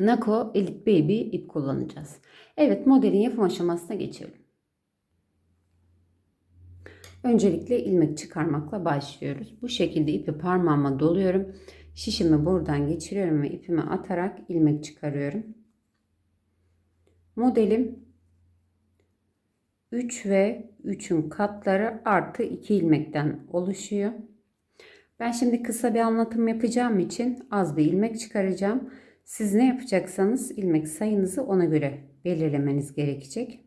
Nako Elite Baby ip kullanacağız. Evet modelin yapım aşamasına geçelim. Öncelikle ilmek çıkarmakla başlıyoruz. Bu şekilde ipi parmağıma doluyorum. Şişimi buradan geçiriyorum ve ipimi atarak ilmek çıkarıyorum. Modelim 3 ve 3'ün katları artı 2 ilmekten oluşuyor. Ben şimdi kısa bir anlatım yapacağım için az bir ilmek çıkaracağım. Siz ne yapacaksanız ilmek sayınızı ona göre belirlemeniz gerekecek.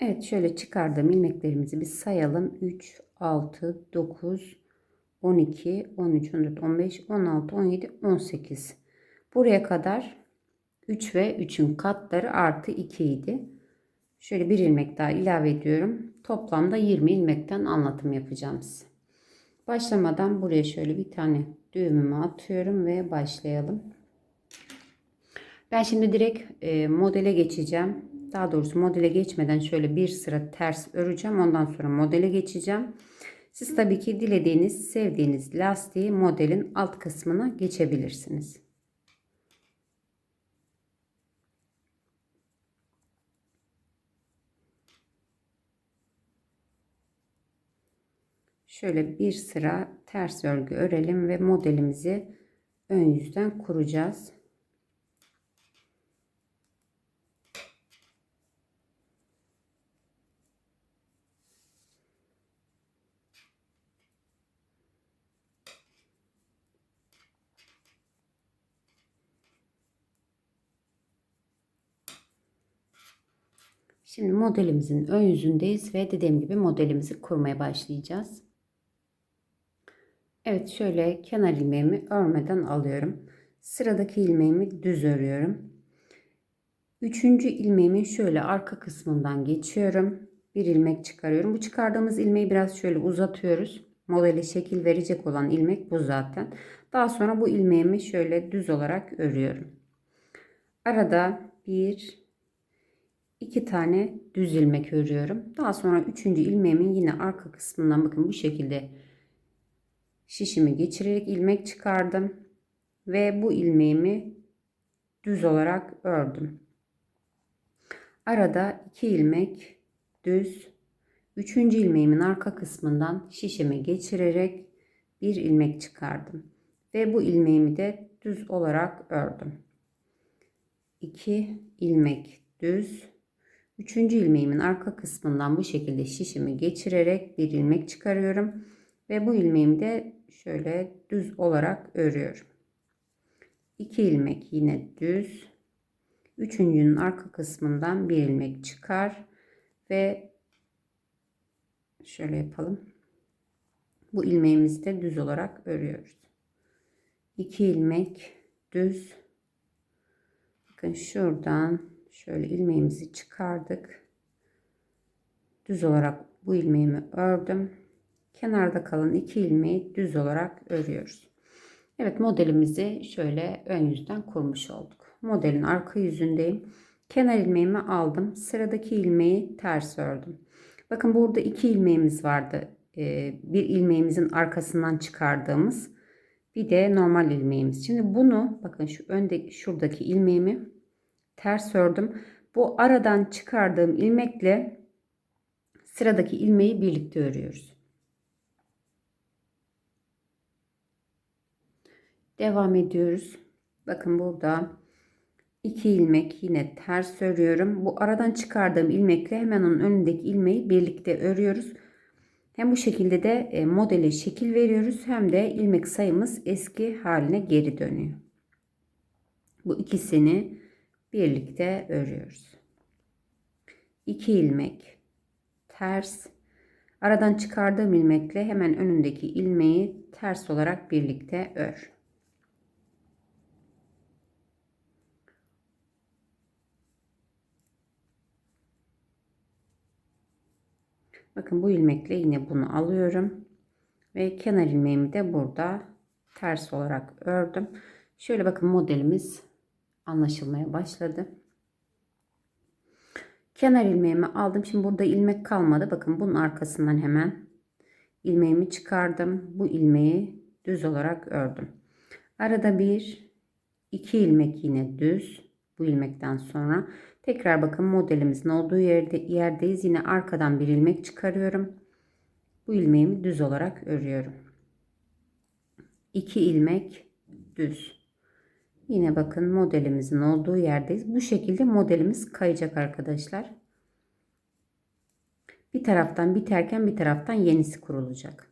Evet şöyle çıkardığım ilmeklerimizi bir sayalım. 3, 6, 9, 12, 13, 14, 15, 16, 17, 18. Buraya kadar 3 ve 3'ün katları artı 2 idi. Şöyle bir ilmek daha ilave ediyorum. Toplamda 20 ilmekten anlatım yapacağım size. Başlamadan buraya şöyle bir tane düğümümü atıyorum ve başlayalım. Ben şimdi direkt e, modele geçeceğim. Daha doğrusu modele geçmeden şöyle bir sıra ters öreceğim. Ondan sonra modele geçeceğim. Siz tabii ki dilediğiniz, sevdiğiniz lastiği modelin alt kısmına geçebilirsiniz. Şöyle bir sıra ters örgü örelim ve modelimizi ön yüzden kuracağız. Şimdi modelimizin ön yüzündeyiz ve dediğim gibi modelimizi kurmaya başlayacağız. Evet şöyle kenar ilmeğimi örmeden alıyorum. Sıradaki ilmeğimi düz örüyorum. Üçüncü ilmeğimin şöyle arka kısmından geçiyorum. Bir ilmek çıkarıyorum. Bu çıkardığımız ilmeği biraz şöyle uzatıyoruz. Modele şekil verecek olan ilmek bu zaten. Daha sonra bu ilmeğimi şöyle düz olarak örüyorum. Arada bir, iki tane düz ilmek örüyorum. Daha sonra üçüncü ilmeğimin yine arka kısmından bakın bu şekilde şişimi geçirerek ilmek çıkardım ve bu ilmeğimi düz olarak ördüm. Arada iki ilmek düz, üçüncü ilmeğimin arka kısmından şişimi geçirerek bir ilmek çıkardım ve bu ilmeğimi de düz olarak ördüm. 2 ilmek düz, üçüncü ilmeğimin arka kısmından bu şekilde şişimi geçirerek bir ilmek çıkarıyorum ve bu ilmeğimi de şöyle düz olarak örüyorum. 2 ilmek yine düz. Üçüncünün arka kısmından bir ilmek çıkar ve şöyle yapalım. Bu ilmeğimizi de düz olarak örüyoruz. 2 ilmek düz. Bakın şuradan şöyle ilmeğimizi çıkardık. Düz olarak bu ilmeğimi ördüm kenarda kalan iki ilmeği düz olarak örüyoruz. Evet modelimizi şöyle ön yüzden kurmuş olduk. Modelin arka yüzündeyim. Kenar ilmeğimi aldım. Sıradaki ilmeği ters ördüm. Bakın burada iki ilmeğimiz vardı. Ee, bir ilmeğimizin arkasından çıkardığımız bir de normal ilmeğimiz. Şimdi bunu bakın şu önde şuradaki ilmeğimi ters ördüm. Bu aradan çıkardığım ilmekle sıradaki ilmeği birlikte örüyoruz. Devam ediyoruz. Bakın burada iki ilmek yine ters örüyorum. Bu aradan çıkardığım ilmekle hemen onun önündeki ilmeği birlikte örüyoruz. Hem bu şekilde de e, modele şekil veriyoruz hem de ilmek sayımız eski haline geri dönüyor. Bu ikisini birlikte örüyoruz. 2 ilmek ters aradan çıkardığım ilmekle hemen önündeki ilmeği ters olarak birlikte ör. Bakın bu ilmekle yine bunu alıyorum. Ve kenar ilmeğimi de burada ters olarak ördüm. Şöyle bakın modelimiz anlaşılmaya başladı. Kenar ilmeğimi aldım. Şimdi burada ilmek kalmadı. Bakın bunun arkasından hemen ilmeğimi çıkardım. Bu ilmeği düz olarak ördüm. Arada bir iki ilmek yine düz. Bu ilmekten sonra tekrar bakın modelimizin olduğu yerde yerdeyiz. Yine arkadan bir ilmek çıkarıyorum. Bu ilmeğimi düz olarak örüyorum. 2 ilmek düz. Yine bakın modelimizin olduğu yerdeyiz. Bu şekilde modelimiz kayacak arkadaşlar. Bir taraftan biterken bir taraftan yenisi kurulacak.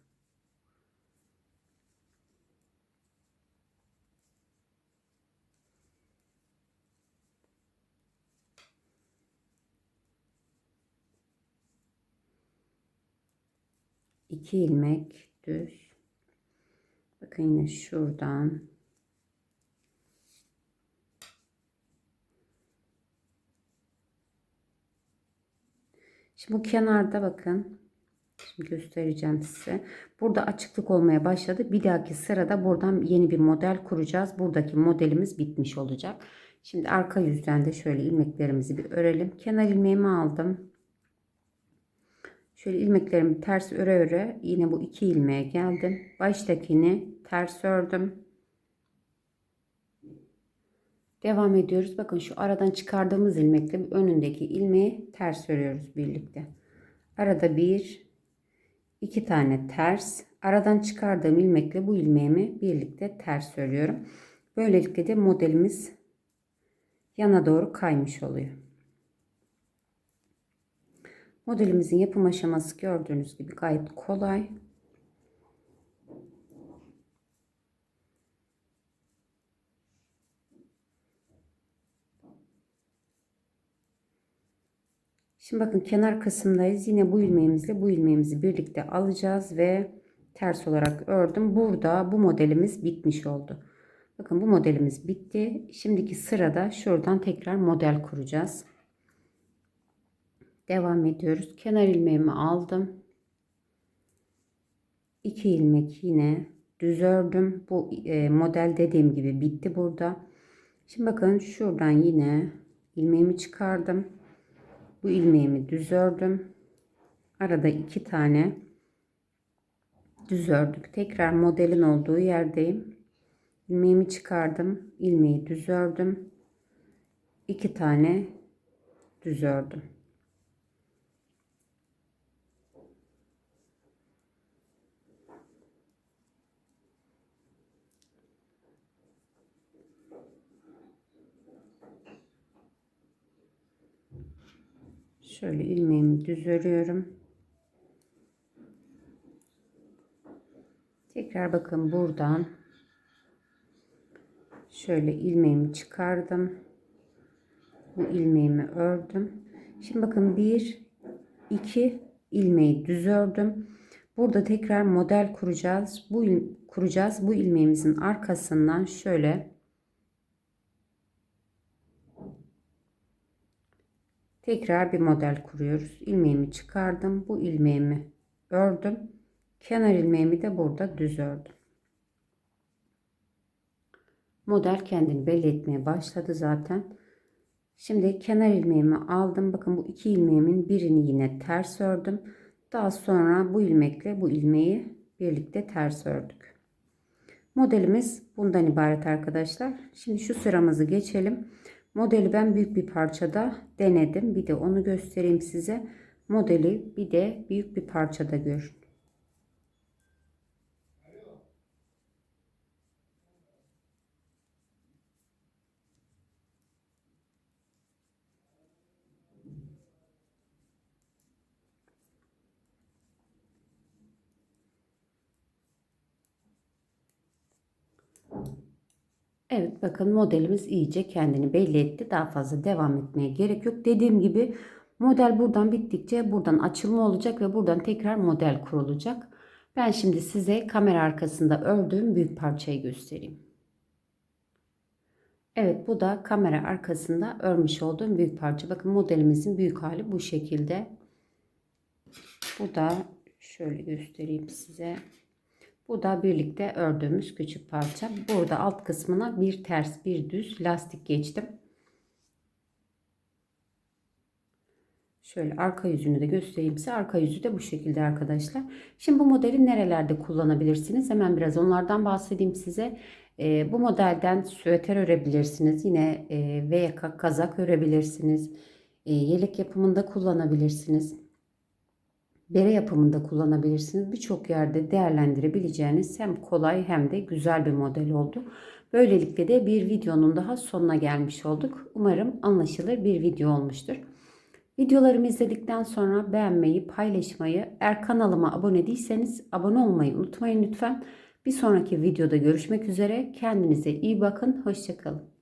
İki ilmek düz. Bakın yine şuradan Şimdi bu kenarda bakın. Şimdi göstereceğim size. Burada açıklık olmaya başladı. Bir dahaki sırada buradan yeni bir model kuracağız. Buradaki modelimiz bitmiş olacak. Şimdi arka yüzden de şöyle ilmeklerimizi bir örelim. Kenar ilmeğimi aldım. Şöyle ilmeklerimi ters öre öre yine bu iki ilmeğe geldim. Baştakini ters ördüm. Devam ediyoruz. Bakın şu aradan çıkardığımız ilmekle önündeki ilmeği ters örüyoruz birlikte. Arada bir, iki tane ters. Aradan çıkardığım ilmekle bu ilmeğimi birlikte ters örüyorum. Böylelikle de modelimiz yana doğru kaymış oluyor. Modelimizin yapım aşaması gördüğünüz gibi gayet kolay. Şimdi bakın kenar kısımdayız. Yine bu ilmeğimizle bu ilmeğimizi birlikte alacağız ve ters olarak ördüm. Burada bu modelimiz bitmiş oldu. Bakın bu modelimiz bitti. Şimdiki sırada şuradan tekrar model kuracağız. Devam ediyoruz. Kenar ilmeğimi aldım. 2 ilmek yine düz ördüm. Bu e, model dediğim gibi bitti burada. Şimdi bakın şuradan yine ilmeğimi çıkardım. Bu ilmeğimi düz ördüm. Arada iki tane düz ördük. Tekrar modelin olduğu yerdeyim. İlmeğimi çıkardım. ilmeği düz ördüm. iki tane düz ördüm. Şöyle ilmeğimi düz örüyorum. Tekrar bakın buradan şöyle ilmeğimi çıkardım. Bu ilmeğimi ördüm. Şimdi bakın bir iki ilmeği düz ördüm. Burada tekrar model kuracağız. Bu kuracağız. Bu ilmeğimizin arkasından şöyle Tekrar bir model kuruyoruz. İlmeğimi çıkardım. Bu ilmeğimi ördüm. Kenar ilmeğimi de burada düz ördüm. Model kendini belli etmeye başladı zaten. Şimdi kenar ilmeğimi aldım. Bakın bu iki ilmeğimin birini yine ters ördüm. Daha sonra bu ilmekle bu ilmeği birlikte ters ördük. Modelimiz bundan ibaret arkadaşlar. Şimdi şu sıramızı geçelim. Modeli ben büyük bir parçada denedim. Bir de onu göstereyim size. Modeli bir de büyük bir parçada görün. Thank you. Evet bakın modelimiz iyice kendini belli etti. Daha fazla devam etmeye gerek yok. Dediğim gibi model buradan bittikçe buradan açılma olacak ve buradan tekrar model kurulacak. Ben şimdi size kamera arkasında ördüğüm büyük parçayı göstereyim. Evet bu da kamera arkasında örmüş olduğum büyük parça. Bakın modelimizin büyük hali bu şekilde. Bu da şöyle göstereyim size. Bu da birlikte ördüğümüz küçük parça. Burada alt kısmına bir ters bir düz lastik geçtim. Şöyle arka yüzünü de göstereyim size. Arka yüzü de bu şekilde arkadaşlar. Şimdi bu modeli nerelerde kullanabilirsiniz? Hemen biraz onlardan bahsedeyim size. E, bu modelden süveter örebilirsiniz. Yine e, V yaka kazak örebilirsiniz. E, yelek yapımında kullanabilirsiniz. Bere yapımında kullanabilirsiniz. Birçok yerde değerlendirebileceğiniz hem kolay hem de güzel bir model oldu. Böylelikle de bir videonun daha sonuna gelmiş olduk. Umarım anlaşılır bir video olmuştur. Videolarımı izledikten sonra beğenmeyi, paylaşmayı, eğer kanalıma abone değilseniz abone olmayı unutmayın lütfen. Bir sonraki videoda görüşmek üzere. Kendinize iyi bakın. Hoşçakalın.